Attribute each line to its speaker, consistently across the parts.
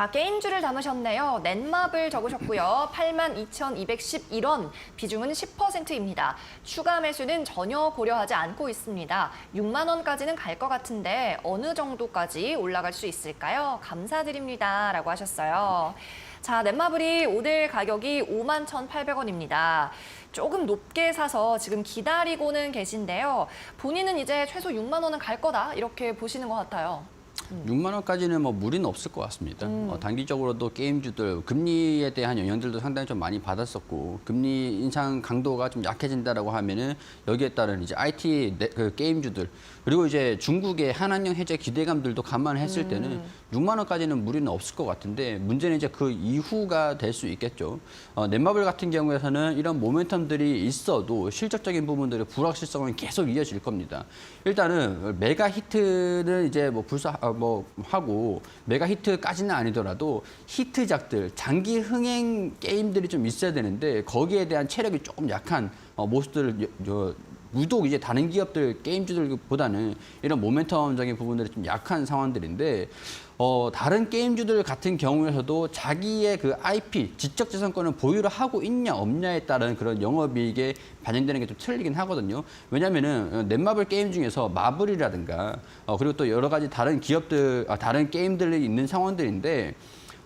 Speaker 1: 자, 게임주를 담으셨네요. 넷마블 적으셨고요. 82,211원, 비중은 10%입니다. 추가 매수는 전혀 고려하지 않고 있습니다. 6만 원까지는 갈 것 같은데 어느 정도까지 올라갈 수 있을까요? 감사드립니다. 라고 하셨어요. 자, 넷마블이 오늘 가격이 5만 1,800원입니다. 조금 높게 사서 지금 기다리고는 계신데요. 본인은 이제 최소 6만 원은 갈 거다 이렇게 보시는 것 같아요.
Speaker 2: 6만 원까지는 뭐 무리는 없을 것 같습니다. 어, 단기적으로도 게임주들 금리에 대한 영향들도 상당히 좀 많이 받았었고 금리 인상 강도가 좀 약해진다라고 하면은 여기에 따른 이제 IT 네- 그 게임주들 그리고 이제 중국의 한한령 해제 기대감들도 감안했을 때는 6만 원까지는 무리는 없을 것 같은데 문제는 이제 그 이후가 될 수 있겠죠. 어, 넷마블 같은 경우에서는 이런 모멘텀들이 있어도 실적적인 부분들의 불확실성은 계속 이어질 겁니다. 일단은 메가 히트는 이제 뭐 불사 아, 뭐 하고 메가 히트까지는 아니더라도 히트작들 장기 흥행 게임들이 좀 있어야 되는데 거기에 대한 체력이 조금 약한 어, 모습들을 유독 이제 다른 기업들 게임주들보다는 이런 모멘텀적인 부분들이 좀 약한 상황들인데 어, 다른 게임주들 같은 경우에서도 자기의 그 IP 지적재산권을 보유를 하고 있냐 없냐에 따른 그런 영업이익에 반영되는 게 좀 틀리긴 하거든요. 왜냐면은 어, 넷마블 게임 중에서 마블이라든가 어, 그리고 또 여러 가지 다른 기업들 아, 다른 게임들이 있는 상황들인데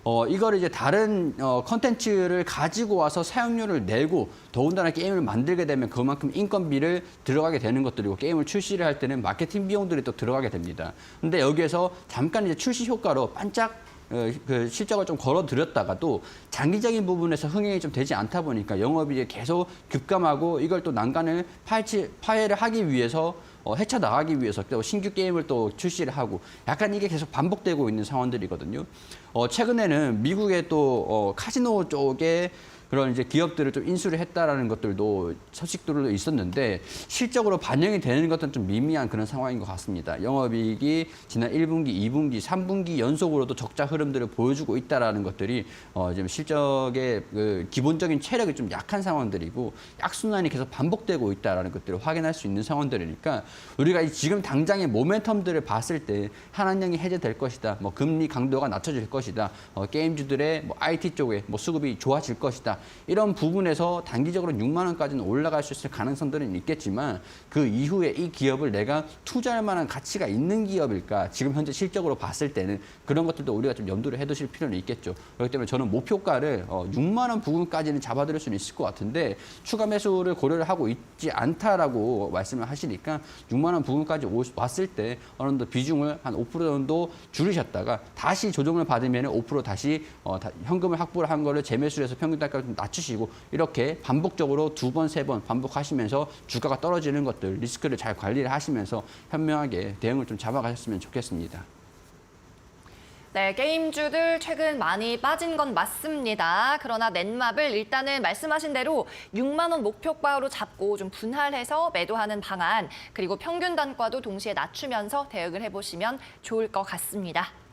Speaker 2: 어, 이거를 이제 다른 어, 컨텐츠를 가지고 와서 사용료를 내고 더군다나 게임을 만들게 되면 그만큼 인건비를 들어가게 되는 것들이고 게임을 출시를 할 때는 마케팅 비용들이 또 들어가게 됩니다. 근데 여기에서 잠깐 이제 출시 효과로 반짝 어, 그 실적을 좀 걸어들였다가도 장기적인 부분에서 흥행이 좀 되지 않다 보니까 영업이익이 계속 급감하고 이걸 또 난간을 파헤치, 파해를 하기 위해서 어, 헤쳐 나가기 위해서 또 신규 게임을 또 출시를 하고 약간 이게 계속 반복되고 있는 상황들이거든요. 어, 최근에는 미국의 또 어, 카지노 쪽에 그런 이제 기업들을 좀 인수를 했다라는 것들도 소식들도 있었는데 실적으로 반영이 되는 것은 좀 미미한 그런 상황인 것 같습니다. 영업이익이 지난 1분기, 2분기, 3분기 연속으로도 적자 흐름들을 보여주고 있다라는 것들이 어, 지금 실적의 그 기본적인 체력이 좀 약한 상황들이고 약순환이 계속 반복되고 있다라는 것들을 확인할 수 있는 상황들이니까 우리가 이 지금 당장의 모멘텀들을 봤을 때 한한령이 해제될 것이다, 뭐 금리 강도가 낮춰질 것이다, 어, 게임주들의 뭐 IT 쪽에 뭐 수급이 좋아질 것이다 이런 부분에서 단기적으로 6만 원까지는 올라갈 수 있을 가능성들은 있겠지만 그 이후에 이 기업을 내가 투자할 만한 가치가 있는 기업일까 지금 현재 실적으로 봤을 때는 그런 것들도 우리가 좀 염두를 해두실 필요는 있겠죠. 그렇기 때문에 저는 목표가를 어, 6만 원 부근까지는 잡아드릴 수는 있을 것 같은데 추가 매수를 고려를 하고 있지 않다라고 말씀을 하시니까 6만 원 부근까지 오- 왔을 때 어느 정도 비중을 한 5% 정도 줄이셨다가 다시 조정을 받으면 5% 다시 어, 다- 현금을 확보를 한 거를 재매수를 해서 평균 단가를 좀 낮추시고 이렇게 반복적으로 두 번, 세 번 반복하시면서 주가가 떨어지는 것들 리스크를 잘 관리를 하시면서 현명하게 대응을 좀 잡아가셨으면 좋겠습니다.
Speaker 1: 네, 게임주들 최근 많이 빠진 건 맞습니다. 그러나 넷마블 일단은 말씀하신 대로 6만 원 목표가로 잡고 좀 분할해서 매도하는 방안 그리고 평균 단가도 동시에 낮추면서 대응을 해보시면 좋을 것 같습니다.